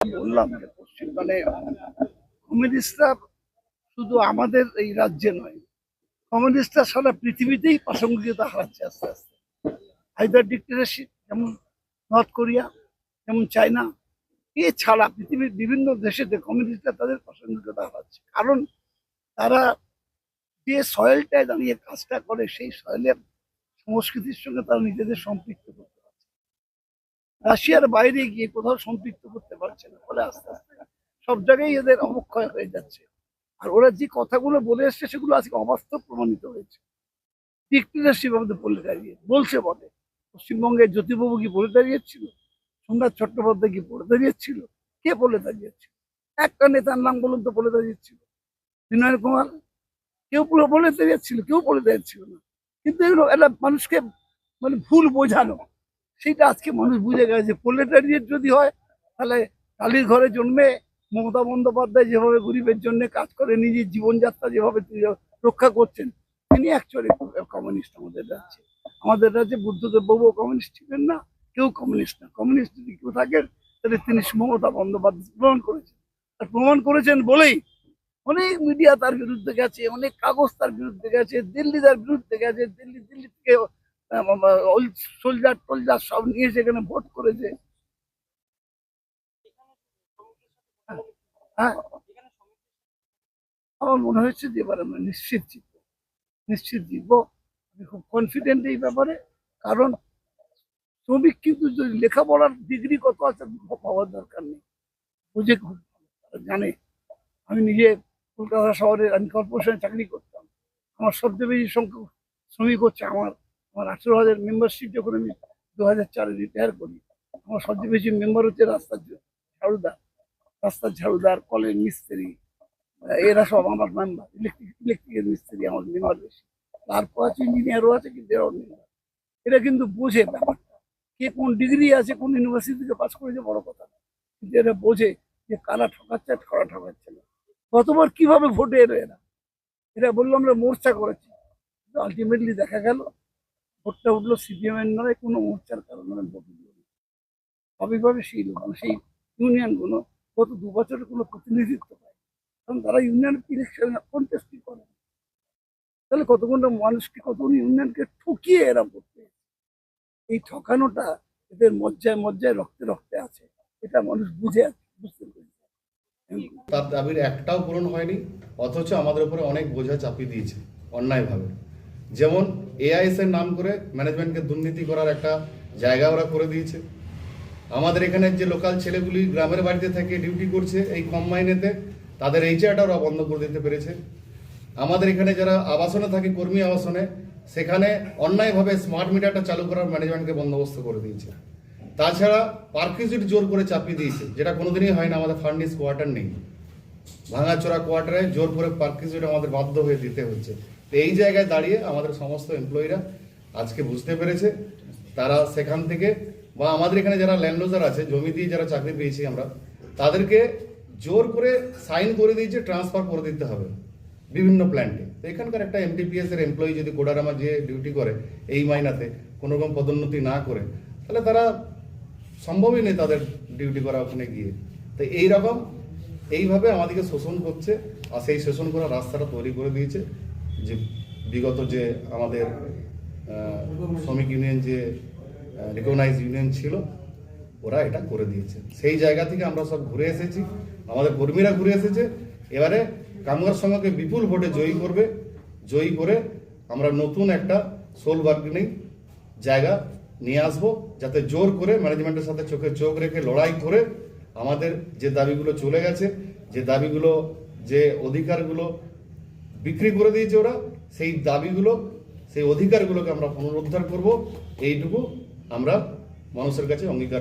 বললাম যে পশ্চিম মানে কমিউনিস্টরা শুধু আমাদের এই রাজ্যে নয়, কমিউনিস্টরা সারা পৃথিবীতেই প্রাসঙ্গিকতা হারাচ্ছে আস্তে আস্তে হাইদার ডিক্টেটারশিপ যেমন নর্থ কোরিয়া, যেমন চায়না, এছাড়া পৃথিবীর বিভিন্ন দেশেতে কমিউনিস্টরা তাদের প্রাসঙ্গিকতা হারাচ্ছে কারণ তারা যে সয়েলটায় দাঁড়িয়ে কাজটা করে, সেই সয়েলের সংস্কৃতির সঙ্গে তারা নিজেদের সম্পৃক্ত না। রাশিয়ার বাইরে গিয়ে কোথাও সম্পৃক্ত করতে পারছে না। ফলে আস্তে আস্তে সব জায়গায় এদের অবক্ষয় হয়ে যাচ্ছে। আর ওরা যে কথাগুলো বলে এসছে, সেগুলো আজকে অবাস্তব প্রমাণিত হয়েছে। ডিক্টেটারশিপ বলে দাঁড়িয়ে, বলছে বলে পশ্চিমবঙ্গের জ্যোতিবাবু কি বলে দাঁড়িয়েছিল? সোমনাথ চট্টোপাধ্যায় কি বলে দাঁড়িয়েছিল? কে বলে দাঁড়িয়েছিল? একটা নেতার নাম বলুন তো বলে দাঁড়িয়েছিল। বিনয় কুমার? কেউ পুরো বলে দাঁড়িয়েছিল, কেউ বলে দাঁড়িয়েছিল না। কিন্তু এগুলো এটা মানুষকে মানে ভুল বোঝানো। সেটা আজকে মানুষ বুঝে গেছে প্রোলেটারিয়েট যদি হয়, তাহলে টালির ঘরে জন্মে মমতা বন্দ্যোপাধ্যায় যেভাবে গরিবের জন্য কাজ করে, নিজের জীবনযাত্রা যেভাবে রক্ষা করছেন, তিনি অ্যাকচুয়ালি কমিউনিস্ট আমাদের রাজ্যে। আমাদের রাজ্যে বুদ্ধদেব বাবু কমিউনিস্ট ছিলেন না, কেউ কমিউনিস্ট না। কমিউনিস্ট যদি কেউ থাকেন, তাহলে তিনি মমতা বন্দ্যোপাধ্যায় প্রমাণ করেছেন। আর প্রমাণ করেছেন বলেই অনেক মিডিয়া তার বিরুদ্ধে গেছে, অনেক কাগজ তার বিরুদ্ধে গেছে, দিল্লি তার বিরুদ্ধে গেছে, দিল্লি দিল্লি থেকে সোলজার টোলজার সব নিয়ে সেখানে ভোট করেছে। হ্যাঁ আমার মনে হচ্ছে যে এবার আমরা নিশ্চিত জিতবো। নিশ্চিত জিতবো। আমি খুব কনফিডেন্ট এই ব্যাপারে। কারণ শ্রমিক কিন্তু যদি লেখাপড়ার ডিগ্রি কত আছে পাওয়ার দরকার নেই। বুঝে খুব জানে। আমি নিজে কলকাতা শহরে আমি কর্পোরেশনে চাকরি করতাম। আমার সবচেয়ে বেশি সংখ্যক শ্রমিক হচ্ছে আমার আমার আঠেরো হাজার মেম্বারশিপ যখন আমি দু হাজার চারে রিটায়ার করি, আমার সবচেয়ে বেশি মেম্বার হচ্ছে রাস্তার ঝাড়ুদার। রাস্তার ঝাড়ুদার, কলের মিস্ত্রি, এরা সব আমার মেম্বার ইলেকট্রিক ইলেকট্রিকের মিস্ত্রি আমার মেম্বার বেশি। তারপর আছে ইঞ্জিনিয়ারও আছে কিন্তু এরাও মেম্বার এরা কিন্তু বোঝে ব্যাপারটা। কে কোন ডিগ্রি আছে, কোন ইউনিভার্সিটি থেকে পাস করেছে, বড় কথা। কিন্তু এরা বোঝে যে কারা ঠকাচ্ছে আর কারা ঠকাচ্ছে না। গতবার কীভাবে ভোটে এলো এরা? এরা বলল, আমরা মোর্চা করেছি। আলটিমেটলি দেখা গেল ভোটটা উঠল সিপিএম এর নয় কোনো মোর্চার কারণে ভোট উঠল না। স্বাভাবিকভাবে সেই লোক সেই ইউনিয়নগুলো গত দু বছরের কোনো প্রতিনিধিত্ব পায় কারণ তারা ইউনিয়ন ইলেকশন কন্টেস্টই করে। তাহলে কতগুলো মানুষকে কতগুলো ইউনিয়নকে ঠকিয়ে এরা করতে এই ঠকানোটা এদের মজ্জায় মজ্জায় রক্তে রক্তে আছে। এটা মানুষ বুঝে, বুঝতে তার দাবির একটাও পূরণ হয়নি, অথচ আমাদের উপরে অনেক বোঝা চাপিয়ে দিয়েছে, অন্যায়ভাবে। যেমন এআইএস এর নাম করে ম্যানেজমেন্টকে দুর্নীতি করার একটা জায়গা ওরা করে দিয়েছে। আমাদের এখানে যে লোকাল ছেলেগুলি গ্রামের বাড়িতে থেকে ডিউটি করছে এই কম মাইনেতে তাদের এইচআরটা ওরা বন্ধ করে দিতে পেরেছে। আমাদের এখানে যারা আবাসনে থাকে, কর্মী আবাসনে, সেখানে অন্যায়ভাবে স্মার্ট মিটারটা চালু করার ম্যানেজমেন্টকে বন্দোবস্ত করে দিয়েছে। তাছাড়া পার্কিউজিট জোর করে চাপিয়ে দিয়েছে, যেটা কোনোদিনই হয় না, আমাদের ফার্নিস কোয়ার্টার নেই। ভাঙাচোরা কোয়ার্টারে জোর করে পার্কিউজিট আমাদের বাধ্য হয়ে দিতে হচ্ছে। এই জায়গায় দাঁড়িয়ে আমাদের সমস্ত এমপ্লয়িরা আজকে বুঝতে পেরেছে, তারা সেখান থেকে বা আমাদের এখানে যারা ল্যান্ডলোজার আছে, জমি দিয়ে যারা চাকরি পেয়েছি আমরা, তাদেরকে জোর করে সাইন করে দিয়েছে ট্রান্সফার করে দিতে হবে বিভিন্ন প্ল্যান্টে তো এখানকার একটা এমটিপিএস এর এমপ্লয়ি যদি কোডারামা যে ডিউটি করে এই মাইনাতে, কোনো রকম পদোন্নতি না করে, তাহলে তারা সম্ভবই নেই তাদের ডিউটি করা ওখানে গিয়ে। তো এইরকম এইভাবে আমাদেরকে শোষণ করছে, আর সেই শোষণ করা রাস্তাটা তৈরি করে দিয়েছে। যে বিগত যে আমাদের শ্রমিক ইউনিয়ন যে রিকগনাইজ ইউনিয়ন ছিল, ওরা এটা করে দিয়েছে। সেই জায়গা থেকে আমরা সব ঘুরে এসেছি। আমাদের কর্মীরা ঘুরে এসেছে। এবারে কামগার সংঘকে বিপুল ভোটে জয়ী করবে। জয়ী করে আমরা নতুন একটা সোল বার্গেনিং জায়গা নিয়ে আসব, যাতে জোর করে ম্যানেজমেন্টের সাথে চোখে চোখ রেখে লড়াই করে আমাদের যে দাবিগুলো চলে গেছে, যে দাবিগুলো, যে অধিকারগুলো বিক্রি করে দিয়েছে ওরা। সেই দাবিগুলো, সেই অধিকারগুলোকে আমরা পুনরুদ্ধার করব। এইটুকু আমরা মানুষের কাছে অঙ্গীকার